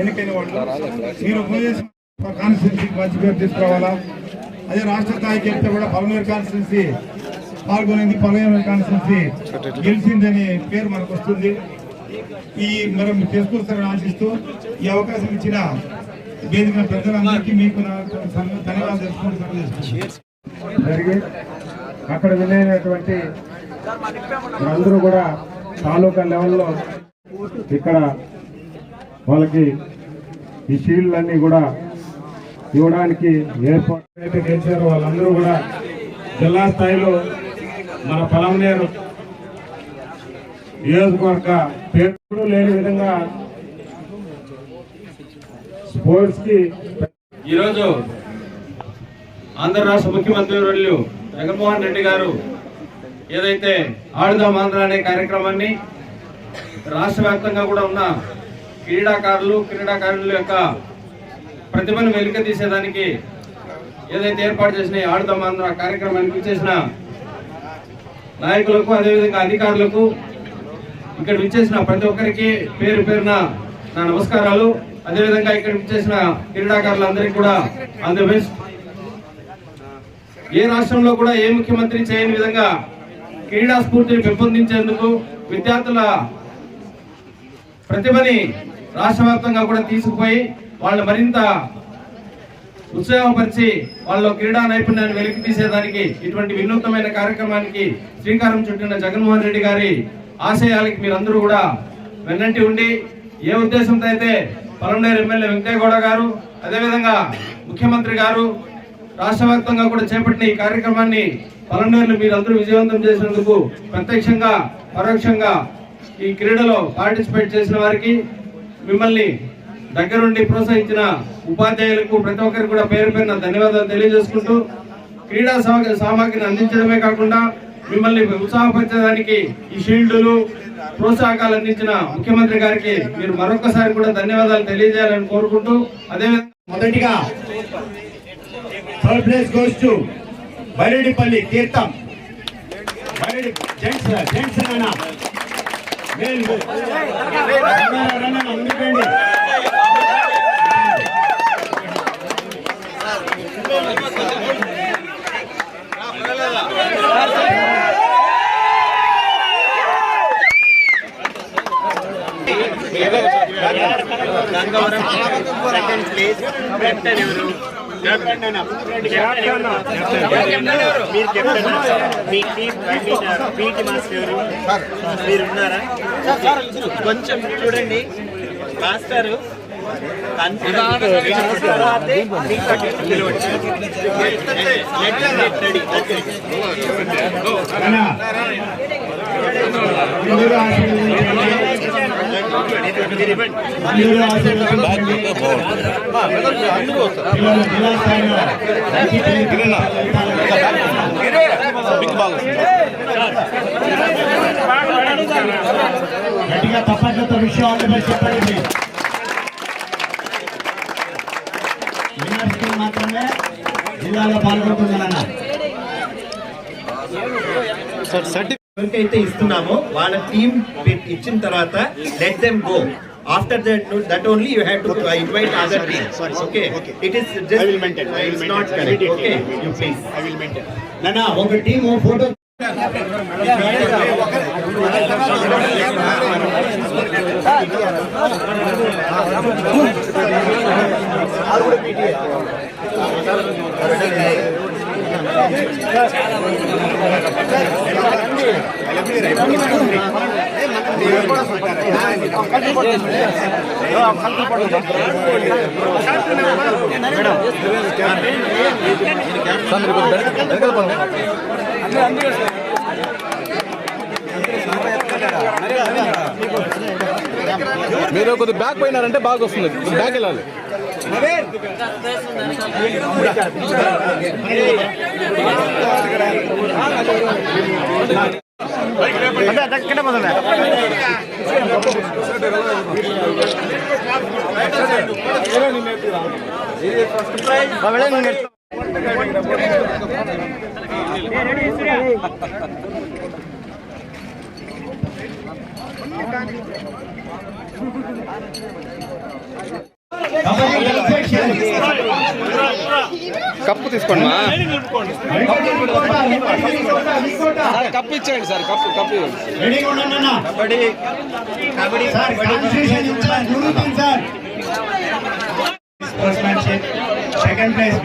ఎన్నికైన వాళ్ళు మీరు కాన్స్టిట్యున్సీకి మంచి పేరు తీసుకురావాలా? అదే రాష్ట్ర స్థాయికి వెళ్తే కూడా పలమేరు కాన్స్టిట్యున్సీ పాల్గొనింది పలమేరు కాన్స్టిట్యున్సీ గెలిచిందని పేరు మనకు వస్తుంది. ఈ మరి మీరు తెలుసుకొస్తారని ఆశిస్తూ ఈ అవకాశం ఇచ్చిన వేదిక పెద్దలందరికీ మీకు నా ధన్యవాదాలు తెలుసుకుంటూ జరిగి అక్కడ వినైనటువంటి అందరూ కూడా తాలూకా లెవెల్లో ఇక్కడ వాళ్ళకి ఈ షీల్డ్లన్నీ కూడా ఇవ్వడానికి ఏర్పాటు అయితే చేశారో. వాళ్ళందరూ కూడా జిల్లా స్థాయిలో మన పొలంనేరు నియోజకవర్గ పేరు లేని విధంగా స్పోర్ట్స్కి ఈరోజు ఆంధ్ర రాష్ట్ర ముఖ్యమంత్రి వర్యులు జగన్మోహన్ రెడ్డి గారు ఏదైతే ఆడుదాం ఆంధ్ర అనే కార్యక్రమాన్ని రాష్ట్ర వ్యాప్తంగా కూడా ఉన్న క్రీడాకారులు క్రీడాకారుల యొక్క ప్రతిభను వెలుక తీసేదానికి ఏదైతే ఏర్పాటు చేసిన ఈ ఆడుదాం ఆంధ్ర కార్యక్రమానికి చేసిన నాయకులకు అదేవిధంగా అధికారులకు ఇక్కడ విచ్చేసిన ప్రతి ఒక్కరికి పేరు పేరున నా నమస్కారాలు. అదేవిధంగా ఇక్కడ విచ్చేసిన క్రీడాకారులందరికీ కూడా ఆల్ ది బెస్ట్. ఏ రాష్ట్రంలో కూడా ఏ ముఖ్యమంత్రి చేయని విధంగా క్రీడా స్ఫూర్తిని పెంపొందించేందుకు విద్యార్థుల ప్రతిభని రాష్ట్ర వ్యాప్తంగా కూడా తీసుకుపోయి వాళ్ళు మరింత ఉత్సాహపరిచి వాళ్ళ క్రీడా నైపుణ్యాన్ని వెలికి తీసేదానికి ఇటువంటి వినూత్నమైన కార్యక్రమానికి శ్రీకారం చుట్టిన జగన్మోహన్ రెడ్డి గారి ఆశయాలకి మీరందరూ కూడా వెన్నంటి ఉండి ఏ ఉద్దేశంతో అయితే పలమనేరు ఎమ్మెల్యే వెంకయ్యగౌడ గారు అదేవిధంగా ముఖ్యమంత్రి గారు రాష్ట్ర వ్యాప్తంగా కూడా చేపట్టిన ఈ కార్యక్రమాన్ని పలమనేరులో మీరందరూ విజయవంతం చేసినందుకు ప్రత్యక్షంగా పరోక్షంగా ఈ క్రీడలో పార్టిసిపేట్ చేసిన వారికి మిమ్మల్ని దగ్గరుండి ప్రోత్సహించిన ఉపాధ్యాయులకు ప్రతి ఒక్కరికి కూడా పేరు పేరున ధన్యవాదాలు తెలియజేసుకుంటూ క్రీడా సామాగ్రిని అందించడమే కాకుండా మిమ్మల్ని ఉత్సాహపరచడానికి ఈ షీల్డ్లు ప్రోత్సాహకాలు అందించిన ముఖ్యమంత్రి గారికి మీరు మరొకసారి కూడా ధన్యవాదాలు తెలియజేయాలని కోరుకుంటూ అదేవిధంగా మొదటిగా third place goes to Byreddipalli తీర్థం Byreddy gents gents Gangavaram second place ఎవరు మీరు కెప్టెన్ మీ టీం పీటీ మాస్టర్ మీరు ఉన్నారా కొంచెం చూడండి మాస్టర్ రన్న అందరూ ఆశీర్వదించండి. జిల్లా స్థాయిలో మంచి గట్టిగా తప్పట్లతో విషయాలు చెప్పండి యూనివర్సిటీ మాత్రమే జిల్లాలో పాల్గొంటుందన్న ఎవరికైతే ఇస్తున్నామో వాళ్ళ టీం ఇచ్చిన తర్వాత let them go after that that only you have to invite other team okay it is just it's not correct okay you please I will maintain నాన్న ఒక టీము ఫోటో మీరు కొద్దిగా బ్యాక్ పోయినారంటే బాగా వస్తుంది. బ్యాక్ వెళ్ళాలి. கிட்ட முதல்ல விளையாண்டு కప్పు తీసుకోండి మా. కబడ్డీ కబడ్డీ కప్పు ఇచ్చేయండి sir cup cup sir. Sportsmanship. Second place